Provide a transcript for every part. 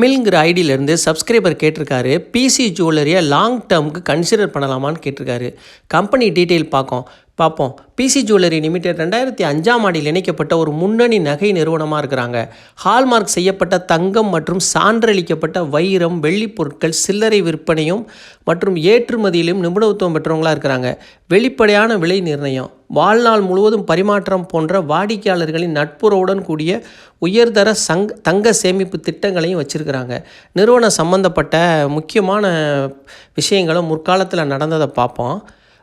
தமிழ்ங்கிற ஐடியிலேருந்து சப்ஸ்கிரைபர் கேட்டிருக்காரு. பிசி ஜுவல்லரியை லாங் டேர்முக்கு கன்சிடர் பண்ணலாமான்னு கேட்டிருக்காரு. கம்பெனி டீட்டெயில் பார்க்கும். பார்ப்போம். பிசி ஜுவல்லரி லிமிடெட் ரெண்டாயிரத்தி அஞ்சாம் ஆண்டில் இணைக்கப்பட்ட ஒரு முன்னணி நகை நிறுவனமாக இருக்கிறாங்க. ஹால்மார்க் செய்யப்பட்ட தங்கம் மற்றும் சான்றளிக்கப்பட்ட வைரம் வெள்ளி பொருட்கள் சில்லறை விற்பனையும் மற்றும் ஏற்றுமதியிலும் நிபுணத்துவம் பெற்றவங்களாக இருக்கிறாங்க. வெளிப்படையான விலை நிர்ணயம். வாழ்நாள் முழுவதும் பரிமாற்றம் போன்ற வாடிக்கையாளர்களின் நட்புறவுடன் கூடிய உயர்தர சங் தங்க சேமிப்பு திட்டங்களையும் வச்சுருக்கிறாங்க. நிறுவனம் சம்பந்தப்பட்ட முக்கியமான விஷயங்களும் முற்காலத்தில் நடந்ததை பார்ப்போம்.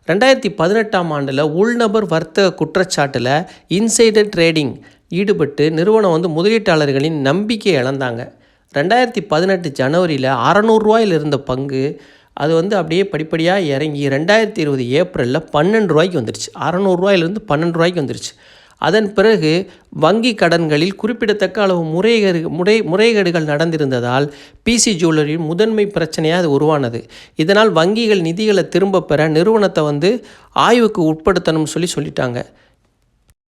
ரெண்டாயிரத்தி பதினெட்டாம் ஆண்டில் உள்நபர் வர்த்தக குற்றச்சாட்டில் இன்சைடர் ட்ரேடிங் ஈடுபட்டு நிறுவனம் வந்து முதலீட்டாளர்களின் நம்பிக்கை இழந்தாங்க. ரெண்டாயிரத்தி பதினெட்டு ஜனவரியில் அறநூறுரூவாயில் இருந்த பங்கு அது வந்து அப்படியே படிப்படியாக இறங்கி ரெண்டாயிரத்தி இருபது ஏப்ரலில் பன்னெண்டு ரூபாய்க்கு வந்துருச்சு. அறநூறுரூவாயிலிருந்து பன்னெண்டு ரூபாய்க்கு வந்துருச்சு. அதன் பிறகு வங்கி கடன்களில் குறிப்பிடத்தக்க அளவு முறைகேடு முறை முறைகேடுகள் நடந்திருந்ததால் பிசி ஜுவல்லரியின் முதன்மை பிரச்சனையாக அது உருவானது. இதனால் வங்கிகள் நிதிகளை திரும்ப பெற நிறுவனத்தை வந்து ஆய்வுக்கு உட்படுத்தணும்னு சொல்லி சொல்லிட்டாங்க.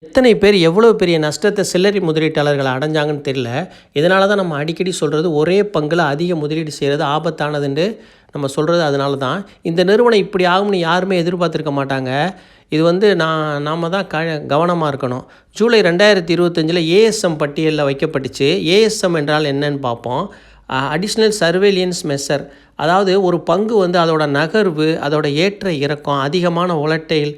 எத்தனை பேர் எவ்வளோ பெரிய நஷ்டத்தை சில்லறை முதலீட்டாளர்கள் அடைஞ்சாங்கன்னு தெரியல. இதனால தான் நம்ம அடிக்கடி சொல்கிறது ஒரே பங்கில் அதிக முதலீடு செய்கிறது ஆபத்தானதுன்னு நம்ம சொல்கிறது அதனால தான் இந்த நிறுவனம் இப்படி ஆகும்னு யாருமே எதிர்பார்த்துருக்க மாட்டாங்க. இது வந்து நான் நாம் தான் க கவனமாக இருக்கணும். ஜூலை ரெண்டாயிரத்தி இருபத்தஞ்சில் ஏஎஸ்எம் பட்டியலில் வைக்கப்பட்டுச்சு. ஏஎஸ்எம் என்றால் என்னன்னு பார்ப்போம். அடிஷ்னல் சர்வேலியன்ஸ் மெஷர் அதாவது ஒரு பங்கு வந்து அதோட நகர்வு அதோட ஏற்ற இறக்கம் அதிகமான ஒலட்டைல்